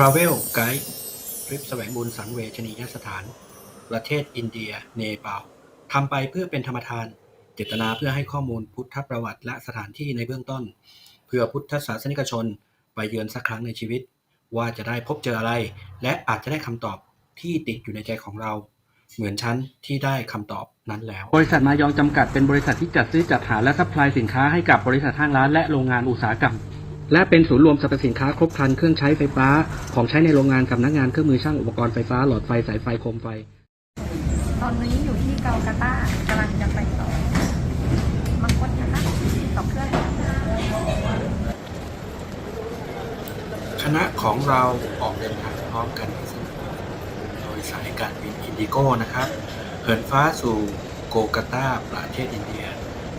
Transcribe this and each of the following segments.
Travel Guide ทริปแสวงบุญสังเวชนียสถาน ประเทศอินเดีย เนปาลทำไปเพื่อเป็นธรรมทาน เจตนาเพื่อให้ข้อมูลพุทธประวัติและสถานที่ในเบื้องต้น เพื่อพุทธศาสนิกชนไปเยือนสักครั้งในชีวิต ว่าจะได้พบเจออะไร และอาจจะได้คำตอบที่ติดอยู่ในใจของเรา เหมือนฉันที่ได้คำตอบนั้นแล้ว บริษัทมายองจำกัดเป็นบริษัทที่จัดซื้อจัดหาและซัพพลายสินค้าให้กับบริษัทห้างร้านและโรงงานอุตสาหกรรม และเป็นศูนย์รวมสรรพสินค้าครบครันเครื่องใช้ไฟฟ้าของใช้ในโรงงานสำนักงานเครื่องมือช่างอุปกรณ์ไฟฟ้าหลอดไฟสายไฟโคมไฟ ตอนนี้อยู่ที่เกาลาตากำลังจะไปต่อมังคุดนะคะสอเครื่องคณะของเราออกเดินทางพร้อมกันโดยสายการบินอินดิโก้นะครับเหินฟ้าสู่โกกาตาประเทศอินเดีย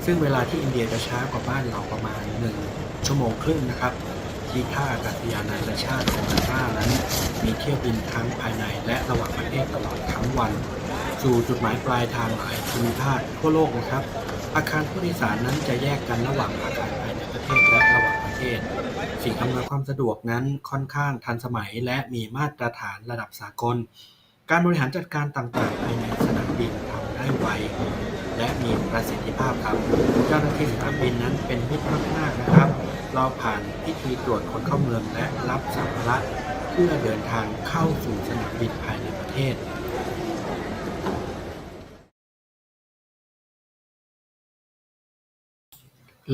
ซึ่งเวลาที่อินเดียจะช้ากว่าบ้านเราประมาณ1 ชั่วโมงครึ่งนะครับ ที่ท่าอากาศยานนานาชาติโกกาตานั้น มีเที่ยวบินทั้งภายในและระหว่างประเทศตลอดทั้งวัน สู่จุดหมายปลายทางหลายภูมิภาคทั่วโลกนะครับ อาคารผู้โดยสารนั้นจะแยกกันระหว่างอาคารภายในประเทศและระหว่างประเทศ สิ่งอำนวยความสะดวกนั้นค่อนข้างทันสมัยและมีมาตรฐานระดับสากล การบริหารจัดการต่างๆภายในสนามบินทำได้ไว และมีประสิทธิภาพครับ เจ้าหน้าที่สนามบินนั้นเป็นมิตรมากๆนะครับ เราผ่านพิธีตรวจคนเข้าเมืองและรับสัมภาระเพื่อเดินทางเข้าสู่สนามบินภายในประเทศ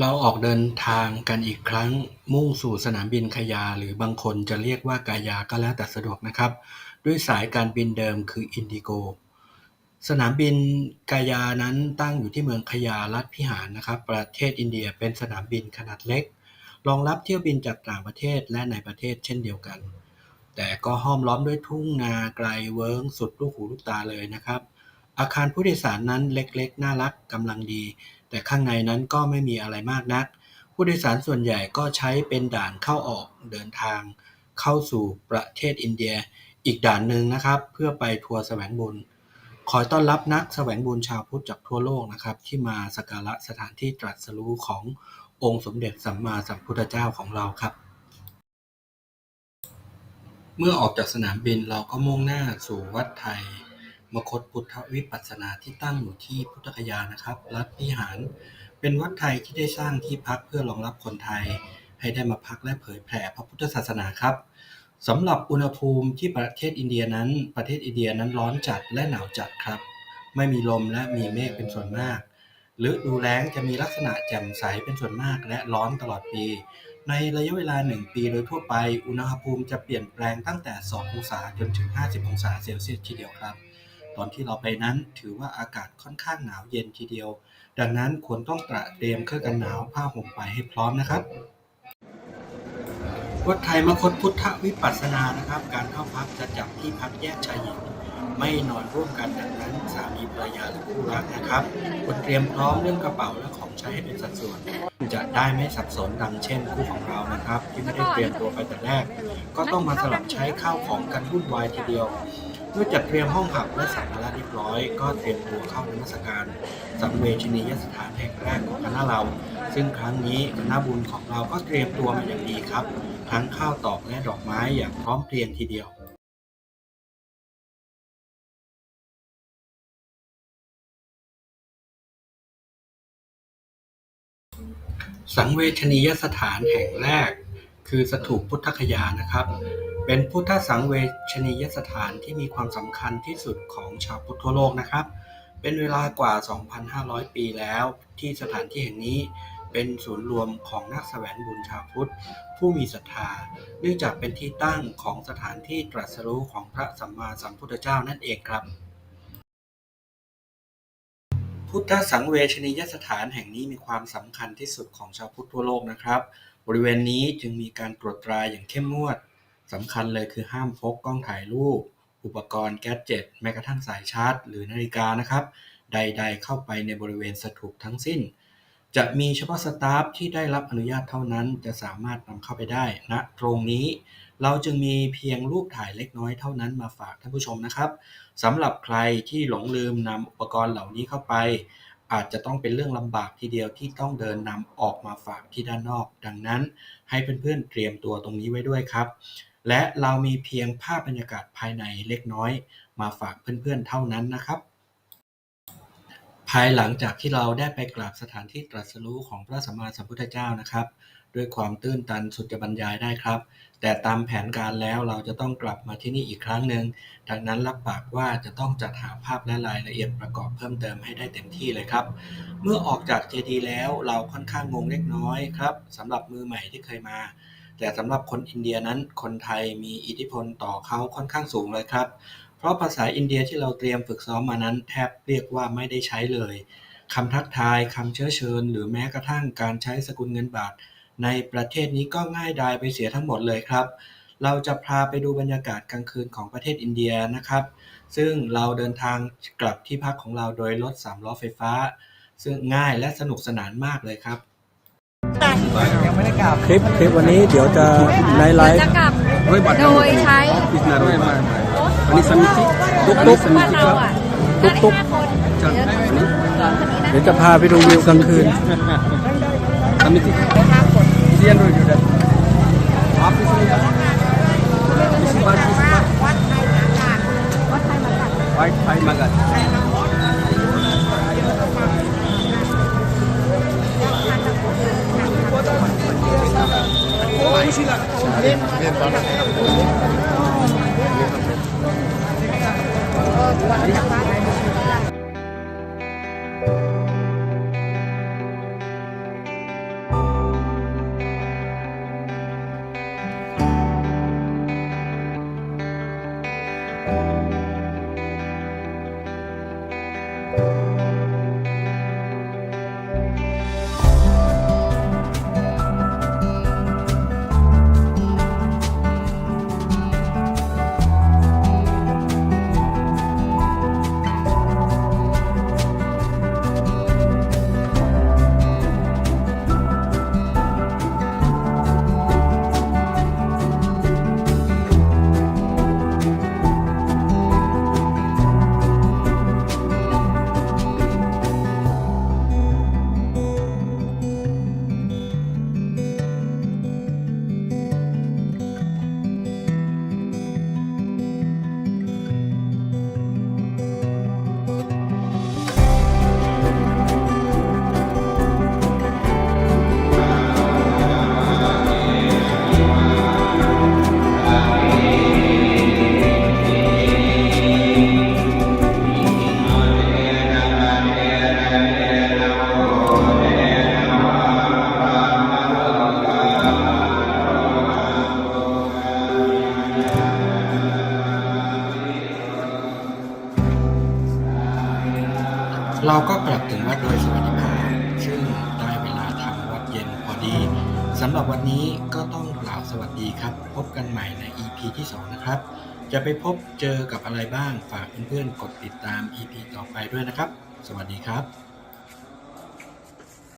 เราออกเดินทางกันอีกครั้งมุ่งสู่สนามบินขยา หรือบางคนจะเรียกว่ากายาก็แล้วแต่สะดวกนะครับ ด้วยสายการบินเดิมคืออินดิโก สนามบินกายานั้นตั้งอยู่ที่เมืองขยารัฐพิหารนะครับประเทศอินเดียเป็นสนามบินขนาดเล็ก รองรับเที่ยวบินจากต่างประเทศและในประเทศเช่นเดียวกัน แต่ก็ห้อมล้อมด้วยทุ่งนาไกลเวิ้งสุดลูกหูลูกตาเลยนะครับ อาคารผู้โดยสารนั้นเล็กๆ น่ารักกำลังดี แต่ข้างในนั้นก็ไม่มีอะไรมากนัก ผู้โดยสารส่วนใหญ่ก็ใช้เป็นด่านเข้าออกเดินทาง เข้าสู่ประเทศอินเดีย อีกด่านหนึ่งนะครับ เพื่อไปทัวร์แสวงบุญ ขอต้อนรับนักแสวงบุญชาวพุทธจากทั่วโลกนะครับ ที่มาสักการะสถานที่ตรัสรู้ขององค์สมเด็จสัมมาสัมพุทธเจ้าของเราครับ เมื่อออกจากสนามบินเราก็มุ่งหน้าสู่วัดไทย มคตพุทธวิปัสสนาที่ตั้งอยู่ที่พุทธคยานะครับ รัฐพิหาร เป็นวัดไทยที่ได้สร้างที่พักเพื่อรองรับคนไทย ให้ได้มาพักและเผยแผ่พระพุทธศาสนาครับ สำหรับอุณหภูมิที่ประเทศอินเดียนั้น ประเทศอินเดียนั้นร้อนจัดและหนาวจัดครับ ไม่มีลมและมีเมฆเป็นส่วนมากฤดูแล้งจะมีลักษณะแจ่มใสเป็นส่วนมากและร้อนตลอดปี ในระยะเวลา 1 ปีโดยทั่วไป อุณหภูมิจะเปลี่ยนแปลงตั้งแต่ 2 องศาจนถึง 50 องศาเซลเซียสทีเดียวครับ ตอนที่เราไปนั้นถือว่าอากาศค่อนข้างหนาวเย็นทีเดียว ดังนั้นควรต้องตระเตรียมเครื่องกันหนาวผ้าห่มไปให้พร้อมนะครับ วัดไทยมคตพุทธวิปัสสนานะครับ การเข้าพักจะจับที่พักแยกชายหญิงไม่นอนร่วมกันดังนั้นสามีภรรยาหรือคู่รักนะครับควรเตรียมพร้อมเรื่องกระเป๋าและของใช้ให้เป็นสัดส่วน จะได้ไม่สับสนดังเช่นคู่ของเรานะครับ ที่ไม่ได้เตรียมตัวไปแต่แรก ก็ต้องมาสลับใช้ข้าวของกันวุ่นวายทีเดียว เมื่อจัดเตรียมห้องพักและสัมภาระเรียบร้อย ก็เตรียมตัวเข้านมัสการสังเวชนียสถานแห่งแรกของคณะเรา ซึ่งครั้งนี้คณะบุญของเราก็เตรียมตัวมาอย่างดีครับ ทั้งข้าวตอกและดอกไม้อย่างพร้อมเพรียงทีเดียวสังเวชนียสถานแห่งแรก คือสถูปพุทธคยานะครับ เป็นพุทธสังเวชนียสถานที่มีความสำคัญที่สุดของชาวพุทธทั่วโลกนะครับ เป็นเวลากว่า 2,500 ปีแล้ว ที่สถานที่แห่งนี้เป็นศูนย์รวมของนักแสวงบุญชาวพุทธ ผู้มีศรัทธา เนื่องจากเป็นที่ตั้งของสถานที่ตรัสรู้ของพระสัมมาสัมพุทธเจ้านั่นเองครับ พุทธสังเวชนียสถานแห่งนี้มีความสำคัญที่สุดของชาวพุทธทั่วโลกนะครับ บริเวณนี้จึงมีการตรวจตราอย่างเข้มงวด สำคัญเลยคือห้ามพกกล้องถ่ายรูป อุปกรณ์แก๊สเจ็ตแม้กระทั่งสายชาร์จ หรือนาฬิกานะครับ ใดๆ เข้าไปในบริเวณสถูปทั้งสิ้น จะมีเฉพาะสตาฟที่ได้รับอนุญาตเท่านั้น จะสามารถนำเข้าไปได้ณนะตรงนี้ เราจึงมีเพียงรูปถ่ายเล็กน้อยเท่านั้นมาฝากท่านผู้ชมนะครับสำหรับใครที่หลงลืมนำอุปกรณ์เหล่านี้เข้าไป อาจจะต้องเป็นเรื่องลำบากทีเดียวที่ต้องเดินนำออกมาฝากที่ด้านนอก ดังนั้นให้เพื่อนๆเตรียมตัวตรงนี้ไว้ด้วยครับ และเรามีเพียงภาพบรรยากาศภายในเล็กน้อย มาฝากเพื่อนๆเท่านั้นนะครับ ภายหลังจากที่เราได้ไปกราบสถานที่ตรัสรู้ของพระสัมมาสัมพุทธเจ้านะครับ ด้วยความตื้นตันสุดจะบรรยายได้ครับ แต่ตามแผนการแล้วเราจะต้องกลับมาที่นี่อีกครั้งหนึ่งดังนั้นรับปากว่าจะต้องจัดหาภาพและรายละเอียดประกอบเพิ่มเติมให้ได้เต็มที่เลยครับ เมื่อออกจากเจดีแล้วเราค่อนข้างงงเล็กน้อยครับสำหรับมือใหม่ที่เคยมาแต่สำหรับคนอินเดียนั้นคนไทยมีอิทธิพลต่อเขาค่อนข้างสูงเลยครับ เพราะภาษาอินเดียที่เราเตรียมฝึกซ้อมมานั้น แทบเรียกว่าไม่ได้ใช้เลยคำทักทายคำเชื้อเชิญ หรือแม้กระทั่งการใช้สกุลเงินบาท ในประเทศนี้ก็ง่ายดายไปเสียทั้งหมดเลยครับ เราจะพาไปดูบรรยากาศกลางคืนของประเทศอินเดียนะครับ ซึ่งเราเดินทางกลับที่พักของเราโดยรถสามล้อไฟฟ้า ซึ่งง่ายและสนุกสนานมากเลยครับคลิปคลิปวันนี้เดี๋ยวจะในไลฟ์จะกลับโดยใช้อันนี้สมิธิตุ๊ตุ๊กกตุ๊ตุ๊กกบ้านเราอะตุ๊กตุ๊กห้าคนเดี๋ยวเดี๋ยวจะพาไปดูวิวกลางคืนสมิธิ เรียนรู้อยู่เด็ำหรับวันนี้ก็ต้องกล่าวสวัสดีครับ พบกันใหม่ใน EP ที่ 2 นะครับ จะไปพบเจอกับอะไรบ้างฝากเพื่อนๆกดติดตาม EP ต่อไปด้วยนะครับ สวัสดีครับ